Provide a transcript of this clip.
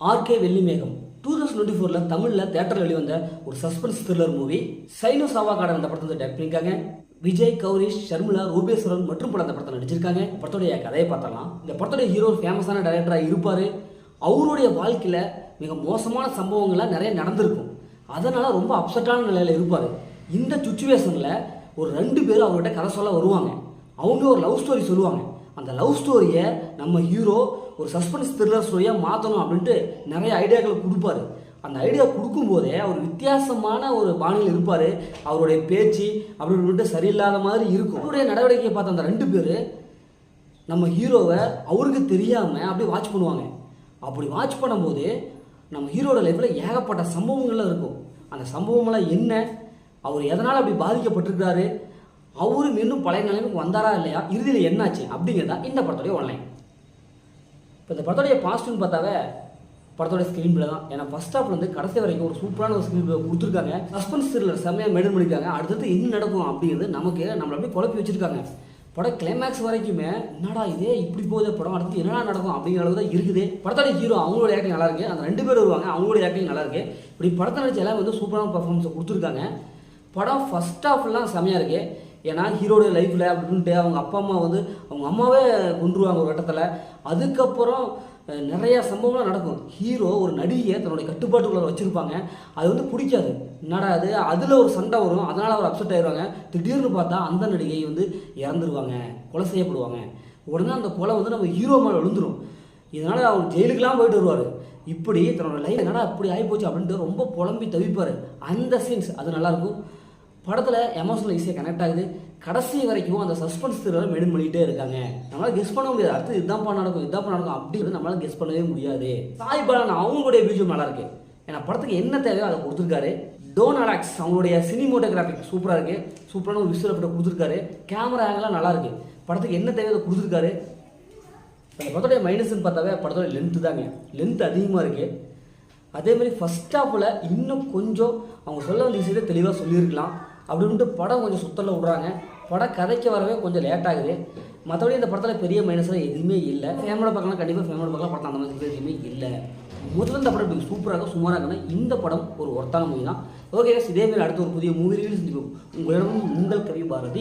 RK Vellimegam. Two thousand twenty ஃபோரில் தமிழில் தேட்டரில் வெளிவந்த ஒரு சஸ்பென்ஸ் த்ரில்லர் மூவி சைனோ சாவா காடன் அந்த படத்தை டேரக்ட் பண்ணியிருக்காங்க. விஜய் கௌரிஷ் ஷர்மிளா ரூபேஸ்வரன் மற்றும் படம் அந்த படத்தில் நடிச்சிருக்காங்க. படத்துடைய கதையை பார்த்தலாம் இந்த படத்துடைய ஹீரோ ஃபேமஸான டைரக்டராக இருப்பார். அவருடைய வாழ்க்கையில் மிக மோசமான சம்பவங்கள்லாம் நிறைய நடந்திருக்கும். அதனால் ரொம்ப அப்செட்டான நிலையில் இருப்பார். இந்த சுச்சுவேஷனில் ஒரு ரெண்டு பேரும் அவர்கிட்ட கதை சொல்ல வருவாங்க. அவங்க ஒரு லவ் ஸ்டோரி சொல்லுவாங்க. அந்த லவ் ஸ்டோரியை நம்ம ஹீரோ ஒரு சஸ்பென்ஸ் த்ரில்லர் ஸ்டோரியாக மாற்றணும் அப்படின்ட்டு நிறைய ஐடியாக்கள் கொடுப்பாரு. அந்த ஐடியா கொடுக்கும்போதே அவர் வித்தியாசமான ஒரு பாணியில் இருப்பார். அவருடைய பேச்சு அப்படின்னு சொல்லிட்டு சரியில்லாத மாதிரி இருக்கும். அவருடைய நடவடிக்கையை பார்த்த அந்த ரெண்டு பேர் நம்ம ஹீரோவை அவருக்கு தெரியாமல் அப்படியே வாட்ச் பண்ணுவாங்க. அப்படி வாட்ச் பண்ணும்போது நம்ம ஹீரோட லைஃப்பில் ஏகப்பட்ட சம்பவங்கள்லாம் இருக்கும். அந்த சம்பவமெல்லாம் என்ன? அவர் எதனால் அப்படி பாதிக்கப்பட்டிருக்காரு அவரு மீண்டும் பழைய நிலைமைக்கு வந்தாரா இல்லையா? இறுதியில் என்னாச்சு? அப்படிங்கிறதா இந்த படத்துடைய ஒன்லைன் இப்போ இந்த படத்துடைய பாசிட்டிவ்னு பார்த்தாவே படத்தோட ஸ்க்ரீன் பிளே தான். ஏன்னா ஃபஸ்ட் ஹாஃப்ல வந்து கடைசி வரைக்கும் ஒரு சூப்பரான ஒரு ஸ்க்ரீன் பிளே கொடுத்துருக்காங்க. சஸ்பென்ஸ் த்ரில்லர் செம்மையாக மெயின்டைன் பண்ணியிருக்காங்க அடுத்தது என்ன நடக்கும் அப்படிங்கிறது நமக்கு நம்மளை அப்படியே குழப்பி வச்சிருக்காங்க. படம் கிளைமேக்ஸ் வரைக்குமே என்னடா இதே இப்படி போகுது படம்? அடுத்து என்னடா நடக்கும்? அப்படிங்கிற அளவு தான் இருக்குது. படத்தோட ஹீரோ அவங்களோட ஆக்டிங் நல்லா இருக்கு. அந்த ரெண்டு பேர் வருவாங்க அவங்களோட ஆக்டிங் நல்லா இருக்கு. இப்படி படத்தை நடிச்ச எல்லாம் வந்து சூப்பரான பர்ஃபார்மன்ஸ் கொடுத்துருக்காங்க. படம் ஃபஸ்ட் ஹாஃப்லாம் செமையாக இருக்குது ஏன்னா ஹீரோடைய லைஃப்பில் அப்படின்ட்டு அவங்க அப்பா அம்மா வந்து அவங்க அம்மாவே கொன்றுவாங்க ஒரு கட்டத்தில். அதுக்கப்புறம் நிறையா சம்பவங்கள்லாம் நடக்கும். ஹீரோ ஒரு நடிகையை தன்னுடைய கட்டுப்பாட்டுக்குள்ள வச்சுருப்பாங்க. அது வந்து பிடிக்காது. என்னடா அது அதில் ஒரு சண்டை வரும். அதனால் அவர் அப்செட் ஆயிடுவாங்க. திடீர்னு பார்த்தா அந்த நடிகை வந்து இறந்துருவாங்க. கொலை செய்யப்படுவாங்க. உடனே அந்த கொலை வந்து நம்ம ஹீரோ மேலே விழுந்துரும். இதனால் அவர் ஜெயிலுக்கெல்லாம் போயிட்டு வருவார். இப்படி தன்னோட லைஃப் என்னடா இப்படி ஆகிப்போச்சு அப்படின்ட்டு ரொம்ப புலம்பி தவிப்பார். அந்த சீன்ஸ் அது நல்லாயிருக்கும் படத்தில் எமோஷனல் ஈஸியாக கனெக்ட் ஆகுது. கடைசி வரைக்கும் அந்த சஸ்பென்ஸ் திருவிழா மெயின் பண்ணிகிட்டே இருக்காங்க. நம்மளால கெஸ் பண்ண முடியாது. அடுத்து இதான்ப்பா நடக்கும் இதான்ப்பா நடக்கும் அப்படிங்கிறது நம்மளால கெஸ் பண்ணவே முடியாது. சாய் பாலன் அவங்களுடைய பிஜிஎம் நல்லா இருக்கு. ஏன்னா படத்துக்கு என்ன தேவையோ அதை கொடுத்துருக்காரு. டோன் அலாக்ஸ் அவங்களுடைய சினிமோட்டோகிராஃபிக் சூப்பராக இருக்கு. சூப்பரான ஒரு விசுவல் எஃபெக்ட் கொடுத்துருக்காரு. கேமரா ஆங்கெல்லாம் நல்லா இருக்கு. படத்துக்கு என்ன தேவையோ அதை கொடுத்துருக்காரு. அந்த படத்துடைய மைனஸ்னு பார்த்தாவே படத்தோட லென்த்து தாங்க. லென்த் அதிகமாக இருக்குது அதே மாதிரி ஃபஸ்ட் ஹாஃபில் இன்னும் கொஞ்சம் அவங்க சொல்ல வேண்டிய விஷயத்தை தெளிவாக சொல்லியிருக்கலாம். அப்படின்ட்டு படம் கொஞ்சம் சுத்தலில் விட்றாங்க. படம் கதைக்கு வரவே கொஞ்சம் லேட் ஆகுது. மற்றபடி இந்த படத்தில் பெரிய மைனஸில் எதுவுமே இல்லை. ஃபேமிலியோட பார்க்கலாம் கண்டிப்பாக ஃபேமிலியோட பார்க்கலாம். படத்தில் அந்த மாதிரி எதுவுமே இல்லை. முதல்ல இந்த படம் இப்படி சூப்பராக சுமாராக இருக்குன்னா இந்த படம் ஒரு ஒர்த்தான மூவி தான். ஓகே இதே மாதிரி அடுத்த ஒரு புதிய மூவி ரிலீஸ் உங்களிடம் உங்கள் கவி பாரதி.